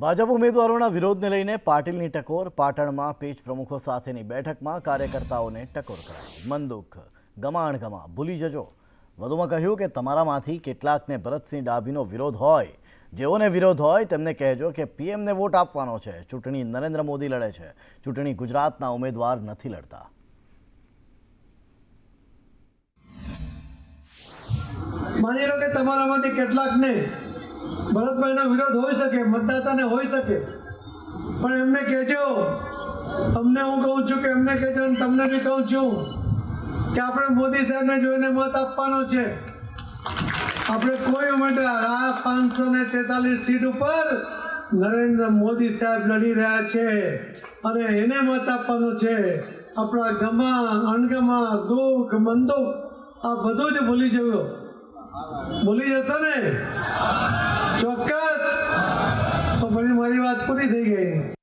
ભાજપ ઉમેદવારોના વિરોધને લઈને પાટીલની ટકોર, પાટણમાં પેજ પ્રમુખો સાથેની બેઠકમાં કાર્યકર્તાઓને ટકોર કરાઈ. મનદુખ ગમાણ ગમા ભૂલી જજો. વધુમાં કહ્યું કે તમારામાંથી કેટલાકને ભરતસિંહ ડાભીનો વિરોધ હોય. જેઓને વિરોધ હોય, તેમને કહેજો કે પીએમને વોટ આપવાનો છે. ચૂંટણી નરેન્દ્ર મોદી લડે છે. ચૂંટણી ગુજરાતના ઉમેદવાર નથી લડતા. માની લો કે તમારામાંથી કેટલાકને ભરતભાઈનો વિરોધ હોઈ શકે, મતદાતાને હોઈ શકે. પણ એમને કહેજો, તમને હું કહું છું કે એમને કહેજો અને તમને બી કહું છું કે આપણે મોદી સાહેબને જોઈને મત આપવાનો છે. આપણે કોઈ ઉમેદવાર આ પાંચસો ને તેતાલીસ સીટ ઉપર નરેન્દ્ર મોદી સાહેબ લડી રહ્યા છે અને એને મત આપવાનો છે. આપણા ગમા, અણગમા, દુઃખ, મંદુખ, આ બધું જ ભૂલી જવું ભૂલી જશો ને? ચોક્કસ. તો પછી મારી વાત પૂરી થઈ ગઈ.